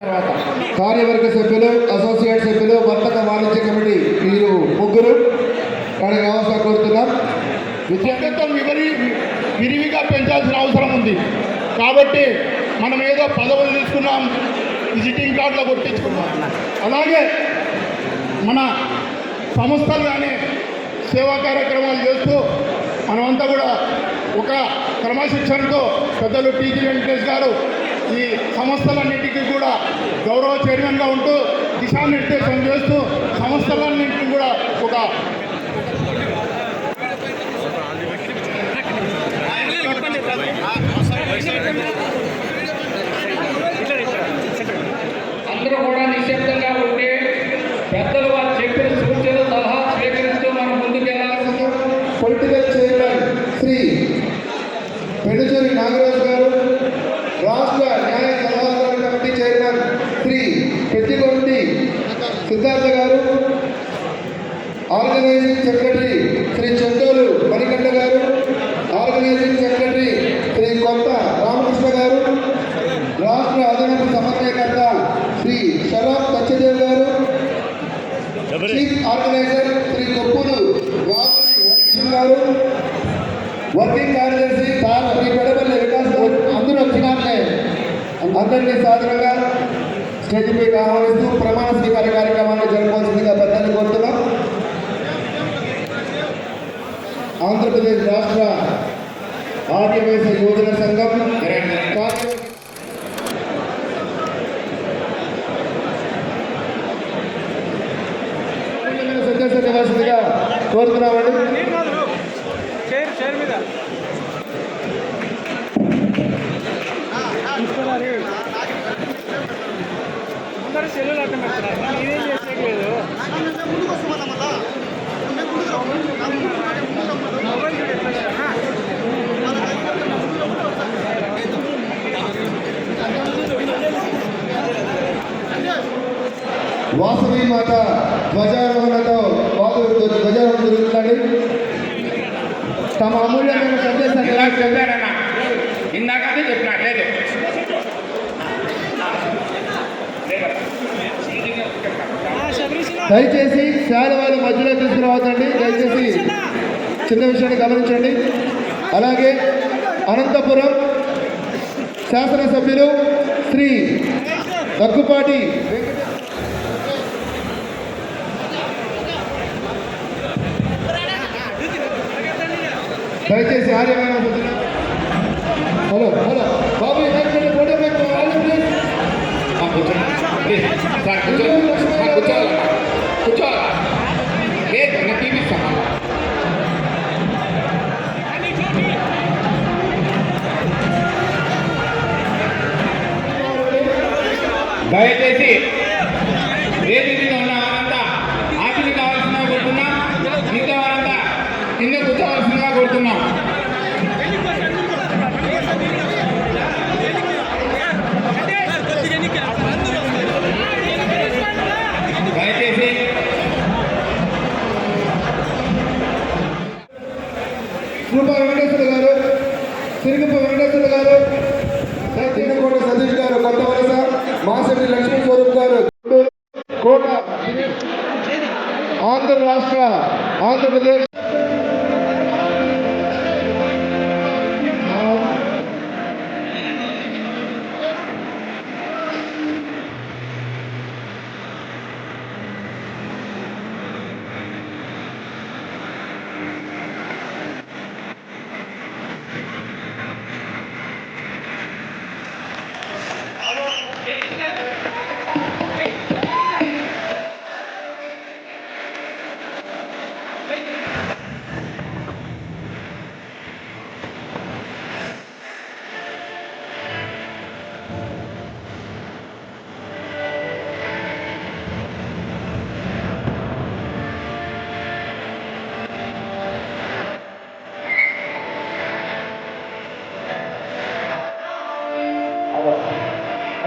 కార్యవర్గ సభ్యులు అసోసియేట్ సభ్యులు వర్తక వాణిజ్య కమిటీ మీరు ముగ్గురు వారికి వ్యవస్థ కోరుతున్నాం. వ్యక్తిత్వం వివరి విరివిగా పెంచాల్సిన అవసరం ఉంది. కాబట్టి మనం ఏదో పదవులు తీసుకున్నాం విజిటింగ్ కార్డులో కొట్టించుకున్నాం. అలాగే మన సంస్థలు కానీ సేవా కార్యక్రమాలు చేస్తూ మనమంతా కూడా ఒక క్రమశిక్షణతో పెద్దలు టీజీ వెంకటేష్ గారు ఈ సంస్థలన్నింటికి కూడా గౌరవ చైర్మన్గా ఉంటూ దిశానిర్దేశం చేస్తూ సంస్థలన్నింటినీ కూడా ఒక అందరూ కూడా నిశ్శబ్దంగా ఉంటే పెద్దలు వారు చెప్పిన సూచనలు సలహా స్వీకరిస్తూ మనం ముందుకెళ్ళాల్సింది పొలిటికల్ చైర్మన్ శ్రీ పెడుచూరి నాగరాజు గారు రాష్ట్ర న్యాయ సలహాదారు committee chairman Shri Peddikonti Siddhartha garu organizing secretary Shri Chentolu Manikanta garu organizing secretary Shri కొత్త రామకృష్ణ గారు రాష్ట్ర అదనపు సమన్వయకర్త Shri Sharab Satyadev garu chief organiser Shri Koppulu Ramuri garu working కార్యదర్శి సార్ శ్రీ పెడపల్లి వికాస్ గౌడ్ అందరూ వచ్చినాకే అందరినీ సాధారణంగా స్టేజ్పై ఆహ్వానిస్తూ ప్రమాణ స్వీకార కార్యక్రమాన్ని జరపవలసిందిగా పెద్దలు కోరుతున్నాం. ఆంధ్రప్రదేశ్ రాష్ట్ర ఆర్యవేశ యోజన సంఘం కార్య- సదస్సు కోరుతున్నామండి. చైర్ చైర్ మీద అందరూ సెల్లులు అడ్డం పెడుతున్నారు ఇదేం చేసేయలేదు మొబైల్ చూడు ఎట్లా కదా? వాసవి మాత ధ్వజారోహణతో బాబు ధ్వజారోహణ జరుగుతుందండి. తమ అమూల్యమైన సందేశాన్ని ఎలా చెప్పారన్న ఇందాక అదే చెప్పినా లేదు ఆ, దయచేసి ఫ్యాన్ వాళ్ళ మధ్యలో తీసుకురావద్దండి. దయచేసి చిన్న విషయాన్ని గమనించండి. అలాగే అనంతపురం శాసనసభ్యులు శ్రీ దగ్గుపాటి దయచేసి ఆర్యమైన హలో హలో. బాబు కూర్చోవాలా లేదు నేను తీపిస్తాను దయచేసి వేది మీద ఉన్న వారంతా ఆశలు కావాల్సిందిగా కోరుతున్నాం మిగతా వారంతా కింద కూర్చోవలసిందిగా కోరుతున్నాం దయచేసి రూప వెంకటేశ్వర గారు సిరుగుప్ప వెంకటేశ్వర గారు చిన్నకోట సతీష్ గారు కొత్త వలస మాసటి లక్ష్మీ స్వరూప్ గారు కోట ఆంధ్ర రాష్ట్ర ఆంధ్రప్రదేశ్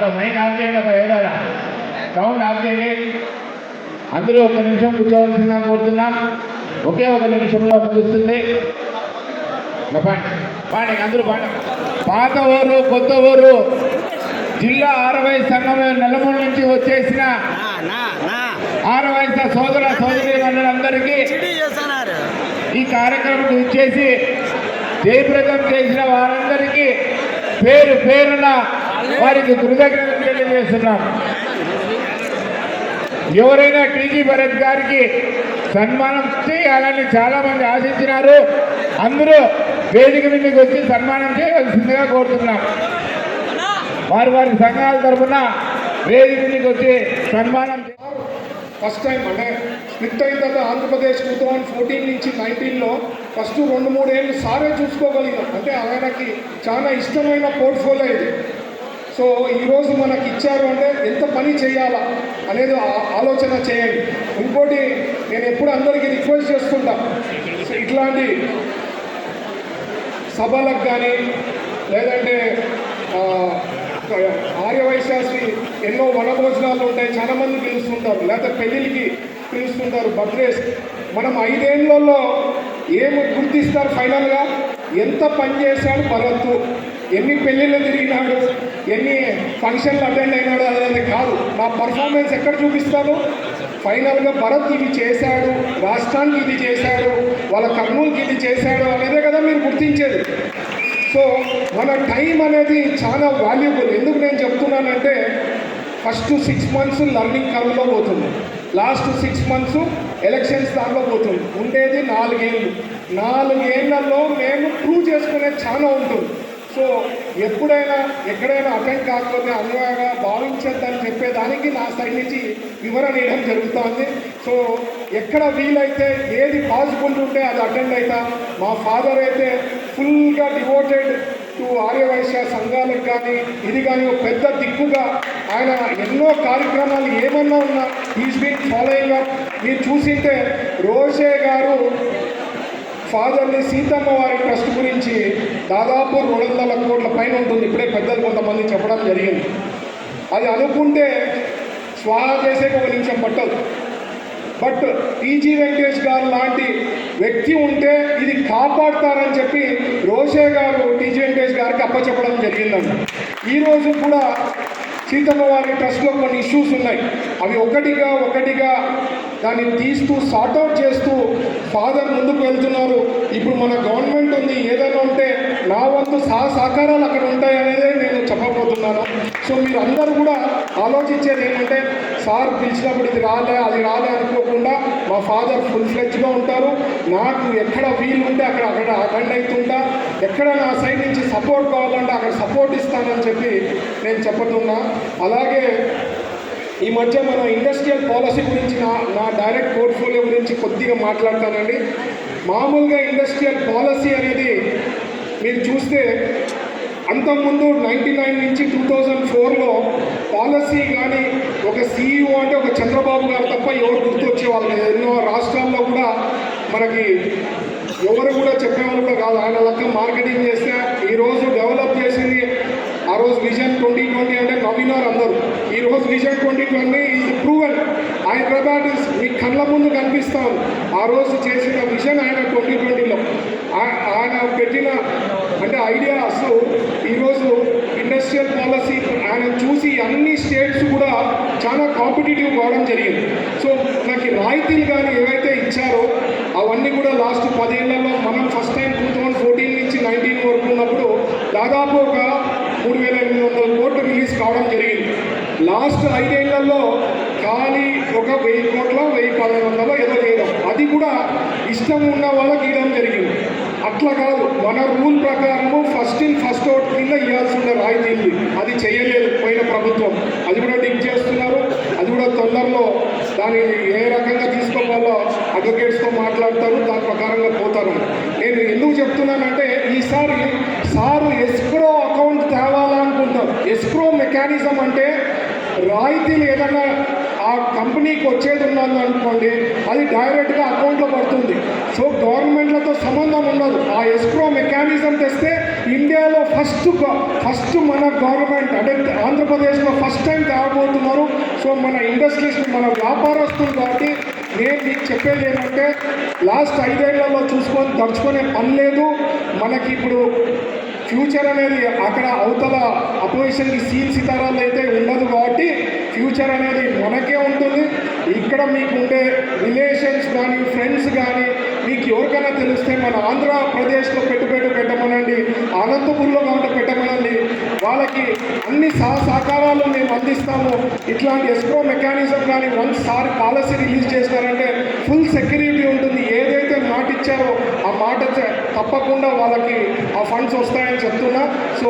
అలా మైక్ ఆఫ్ చేయండి ఒక ఏడాది సౌండ్ ఆఫ్ చేయండి అందరూ ఒక నిమిషం కూర్చోవలసిందిగా కోరుతున్నా. ఒకే ఒక నిమిషంలో ముగుస్తుంది. పాండి అందరూ పాండి పాత ఊరు కొత్త ఊరు. జిల్లా ఆరవై సంఘం నెలమూరు నుంచి వచ్చేసిన ఆరవై సోదర సోదరి మండలందరికీ ఈ కార్యక్రమం ఇచ్చేసి జయప్రదం చేసిన వారందరికీ పేరు పేరున వారికి కృతజ్ఞతలు తెలియజేస్తున్నాం ఎవరైనా టీజీ భరత్ గారికి సన్మానం చేయాలని చాలా మంది ఆశించినారు. అందరూ వేదిక మీదకి వచ్చి సన్మానం చేయవలసిందిగా కోరుతున్నాం. వారి వారి సంఘాల తరఫున వేదిక మీదకి వచ్చి సన్మానం ఫస్ట్ టైం అంటే స్ప్లిట్ అయిన తర్వాత ఆంధ్రప్రదేశ్ టూ థౌజండ్ ఫోర్టీన్ నుంచి నైన్టీన్లో ఫస్ట్ రెండు మూడు ఏళ్ళు సారే చూసుకోగలిగినాం. అంటే ఆయనకి చాలా ఇష్టమైన పోర్ట్ఫోలియో ఇది. సో ఈరోజు మనకి ఇచ్చారు అంటే ఎంత పని చేయాలా అనేది ఆ- ఆలోచన చేయండి. ఇంకోటి నేను ఎప్పుడు అందరికీ రిక్వెస్ట్ చేస్తుంటా. సో ఇట్లాంటి సభలకు కానీ లేదంటే ఆర్యవైశ్యాసి ఆర్యవైశాస్త్రి ఎన్నో వనభోజనాలు ఉంటాయి చాలా మంది పిలుస్తుంటారు. లేకపోతే పెళ్ళిళ్ళకి పిలుస్తుంటారు బర్త్డేస్ మనం ఐదేళ్ళలో ఏమి గుర్తిస్తారు ఫైనల్గా? ఎంత పని చేశాడు భరత్? ఎన్ని పెళ్ళిళ్ళు తిరిగినాడు ఎన్ని ఫంక్షన్లు అటెండ్ అయినాడు అనేది కాదు. నా పర్ఫార్మెన్స్ ఎక్కడ చూపిస్తాను? ఫైనల్గా భరత్ ఇది చేశాడు రాష్ట్రానికి ఇది చేశాడు వాళ్ళ కర్నూలుకి ఇది చేశాడు అనేదే కదా మీరు గుర్తించేది. సో మన టైం అనేది చాలా వాల్యుబుల్ ఎందుకు నేను చెప్తున్నానంటే ఫస్ట్ సిక్స్ మంత్స్ లర్నింగ్ కర్వ్లో పోతుంది. లాస్ట్ సిక్స్ మంత్స్ ఎలక్షన్స్ దాంట్లో పోతుంది. ఉండేది నాలుగేళ్ళు. నాలుగేళ్ళలో మేము ప్రూవ్ చేసుకునేది చాలా ఉంటుంది. సో ఎప్పుడైనా ఎక్కడైనా అటెండ్ కాకపోతే అన్యాయంగా భావించద్దని చెప్పేదానికి నా సైడ్ నుంచి వివరణ ఇవ్వడం జరుగుతుంది. సో ఎక్కడ వీలైతే ఏది పాసిబుల్ ఉంటే అది అటెండ్ అవుతా. మా ఫాదర్ అయితే ఫుల్గా డివోటెడ్ టు ఆర్యవైశ్య సంఘాలకు కానీ ఇది కానీ ఒక పెద్ద దిక్కుగా ఆయన ఎన్నో కార్యక్రమాలు ఏమన్నా ఉన్నా ఈజ్ బీన్ ఫాలోయింగ్ అప్ మీరు చూసింటే రోషే గారు ఫాదర్ని సీతమ్మ వారి ట్రస్ట్ గురించి దాదాపు రెండు వందల కోట్ల పైన ఉంటుంది. ఇప్పుడే పెద్దలు కొంతమంది చెప్పడం జరిగింది. అది అనుకుంటే స్వాహా చేసే ఒక నిమిషం పట్టదు. బట్ టీజీ వెంకటేష్ గారు లాంటి వ్యక్తి ఉంటే ఇది కాపాడతారని చెప్పి రోషే గారు టీజీ వెంకటేష్ గారికి అప్పచెప్పడం జరిగిందండి. ఈరోజు కూడా సీతమ్మ వారి ట్రస్ట్లో కొన్ని ఇష్యూస్ ఉన్నాయి. అవి ఒకటిగా ఒకటిగా దాన్ని తీస్తూ సార్ట్అవుట్ చేస్తూ ఫాదర్ ముందుకు వెళ్తున్నారు. ఇప్పుడు మన గవర్నమెంట్ ఉంది. ఏదైనా ఉంటే నా వంతు సహ సహకారాలు అక్కడ ఉంటాయి అనేదే నేను చెప్పబోతున్నాను. సో మీరు అందరూ కూడా ఆలోచించేది ఏంటంటే సార్ పిలిచినప్పుడు ఇది రాలే అది రాలే అనుకోకుండా మా ఫాదర్ ఫుల్ ఫ్లెడ్జ్గా ఉంటారు. నాకు ఎక్కడ వీలు ఉంటే అక్కడ అక్కడ అటెండ్ అవుతుంటా. ఎక్కడ నా సైడ్ నుంచి సపోర్ట్ కావాలంటే అక్కడ సపోర్ట్ ఇస్తానని చెప్పి నేను చెప్పుతున్నా. అలాగే ఈ మధ్య మనం ఇండస్ట్రియల్ పాలసీ గురించి నా నా డైరెక్ట్ పోర్ట్ఫోలియో గురించి కొద్దిగా మాట్లాడతానండి. మామూలుగా ఇండస్ట్రియల్ పాలసీ అనేది మీరు చూస్తే అంతకుముందు నైంటీ నైన్ నుంచి టూ థౌజండ్ ఫోర్లో పాలసీ కానీ ఒక సీఈఓ అంటే ఒక చంద్రబాబు గారు తప్ప ఎవరు గుర్తొచ్చేవాళ్ళు లేదు. ఎన్నో రాష్ట్రాల్లో కూడా మనకి ఎవరు కూడా చెప్పేవాళ్ళు కూడా కాదు. ఆయన లెక్క మార్కెటింగ్ చేస్తే ఈరోజు డెవలప్ చేసింది ఆ రోజు విజన్ ట్వంటీ ట్వంటీ అంటే నవ్వినారు అందరూ. ఈ రోజు vision twenty twenty is proven. Hyderabad is మీ కళ్ళ ముందు కనిపిస్తాం ఆ రోజు చేసిన విజన్ ఆయన ట్వంటీ ట్వంటీలో. ఆయన పెట్టిన అంటే ఐడియాస్ ఈరోజు ఇండస్ట్రియల్ పాలసీ ఆయన చూసి అన్ని స్టేట్స్ కూడా చాలా కాంపిటేటివ్ కావడం జరిగింది. సో నాకు రాయితీలు కానీ ఏవైతే ఇచ్చారో అవన్నీ కూడా లాస్ట్ పదేళ్ళలో మనం first time two thousand fourteen నుంచి నైన్టీన్ వరకు ఉన్నప్పుడు దాదాపు ఒక మూడు వేల ఎనిమిది వందల కోట్లు రిలీజ్ కావడం జరిగింది. లాస్ట్ ఐదేళ్ళలో ఖాళీ ఒక వెయ్యి కోట్ల వెయ్యి పదిహేను వందల ఏదో చేయడం. అది కూడా ఇష్టం ఉన్న వాళ్ళకి ఇవ్వడం జరిగింది. అట్లా కాదు. మన రూల్ ప్రకారము ఫస్ట్ ఇన్ ఫస్ట్ అవుట్ కింద ఇవ్వాల్సి ఉండే రాయితీలు అది చేయలేదు పోయిన ప్రభుత్వం. అది కూడా డిక్ చేస్తున్నారు. అది కూడా తొందరలో దాన్ని ఏ రకంగా తీసుకోవాలో అడ్వకేట్స్తో మాట్లాడతారు. దాని ప్రకారంగా పోతారు. నేను ఎందుకు చెప్తున్నానంటే ఈసారి సారు ఎస్క్రో అకౌంట్ తేవాలనుకుంటారు ఎస్క్రో మెకానిజం అంటే రాయితీలు ఏదన్నా ఆ కంపెనీకి వచ్చేది ఉన్నది అనుకోండి అది డైరెక్ట్గా అకౌంట్లో పడుతుంది. సో గవర్నమెంట్లతో సంబంధం ఉండదు. ఆ ఎస్క్రో మెకానిజం తెస్తే ఇండియాలో ఫస్ట్ ఫస్ట్ మన గవర్నమెంట్ అంటే ఆంధ్రప్రదేశ్లో ఫస్ట్ టైం తేవబోతున్నారు. సో మన ఇండస్ట్రీస్ మన వ్యాపారస్తులు కాబట్టి నేను మీకు చెప్పేది ఏంటంటే లాస్ట్ ఐదేళ్ళలో చూసుకొని దడుచుకునే పని లేదు. మనకి ఇప్పుడు ఫ్యూచర్ అనేది అక్కడ అవతల అపోజిషన్కి సీల్ సితారాలు అయితే ఉండదు కాబట్టి ఫ్యూచర్ అనేది మనకే ఉంటుంది. ఇక్కడ మీకు ఉండే రిలేషన్స్ కానీ ఫ్రెండ్స్ కానీ మీకు ఎవరికైనా తెలిస్తే మన ఆంధ్రప్రదేశ్లో పెట్టుబడి పెట్టమనండి అనంతపురంలో కాబట్టి పెట్టమనండి వాళ్ళకి అన్ని సహ సహకారాలు మేము అందిస్తాము. ఇట్లాంటి ఎస్క్రో మెకానిజం కానీ వన్ సార్ పాలసీ రిలీజ్ చేస్తారంటే ఫుల్ సెక్యూరిటీ ఉంటుంది. ఏదైనా మాట ఇచ్చారో ఆ మాట తప్పకుండా వాళ్ళకి ఆ ఫండ్స్ వస్తాయని చెప్తున్నా. సో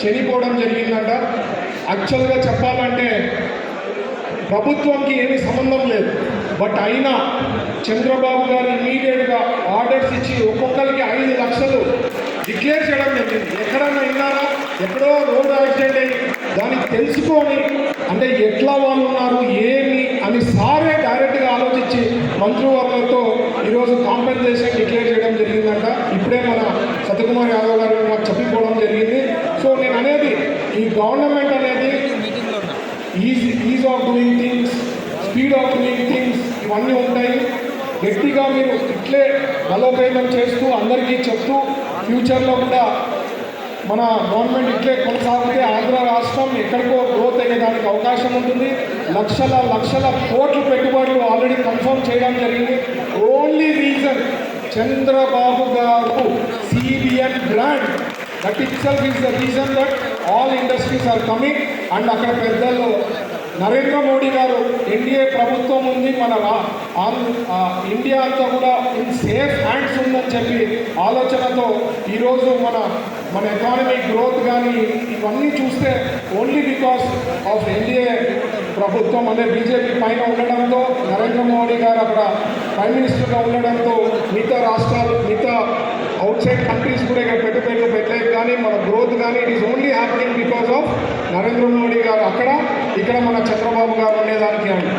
చనిపోవడం జరిగిందంట. యాక్చువల్గా చెప్పాలంటే ప్రభుత్వంకి ఏమి సంబంధం లేదు. బట్ అయినా చంద్రబాబు గారు ఇమీడియట్గా ఆర్డర్స్ ఇచ్చి ఒక్కొక్కరికి ఐదు లక్షలు డిక్లేర్ చేయడం జరిగింది. ఎక్కడన్నా విన్నారా? ఎక్కడో రోడ్ యాక్సిడెంట్ అయ్యి దాన్ని తెలుసుకొని అంటే ఎట్లా వాళ్ళు ఉన్నారు ఏమి అని సారే డైరెక్ట్గా మంత్రివర్గంతో ఈరోజు కాంపెన్సేషన్ డిక్లేర్ చేయడం జరిగిందంట. ఇప్పుడే మన సత్యకుమార్ యాదవ్ గారు మాకు చెప్పిపోవడం జరిగింది. సో నేను అనేది ఈ గవర్నమెంట్ అనేది is ease of doing things speed of doing things ఇవన్నీ ఉంటాయి. గట్టిగా మీరు ఇట్లే బలోపేతం చేస్తూ అందరికీ చెప్తూ ఫ్యూచర్లో కూడా మన గవర్నమెంట్ ఇట్లే కొనసాగితే ఆంధ్ర రాష్ట్రం ఎక్కడికో గ్రోత్ అయ్యేదానికి అవకాశం ఉంటుంది. లక్షల లక్షల కోట్లు పెట్టుబడి చేయడం జరిగింది. Only reason Chandrababu garu CBN brand that itself is the reason that all industries are coming and అక్కడ పెద్దలు నరేంద్ర మోడీ గారు ఎన్డీఏ ప్రభుత్వం ఉంది మన ఇండియా అంతా కూడా ఇన్ సేఫ్ హ్యాండ్స్ ఉందని చెప్పి ఆలోచనతో ఈరోజు మన మన ఎకానమీ గ్రోత్ కానీ ఇవన్నీ చూస్తే ఓన్లీ బికాస్ ఆఫ్ ఎన్డీఏ ప్రభుత్వం అనే బీజేపీ పైన ఉండడంతో నరేంద్ర మోడీ గారు అక్కడ ప్రైమ్ మినిస్టర్గా ఉండడంతో మిగతా రాష్ట్రాలు మిగతా అవుట్ సైడ్ కంట్రీస్ కూడా ఇక్కడ పెట్టుబడులు పెట్టలేదు కానీ మన గ్రోత్ కానీ it is only happening because of Narendra Modi garu అక్కడ. ఇక్కడ మన చంద్రబాబు గారు ఉండేదానికి అని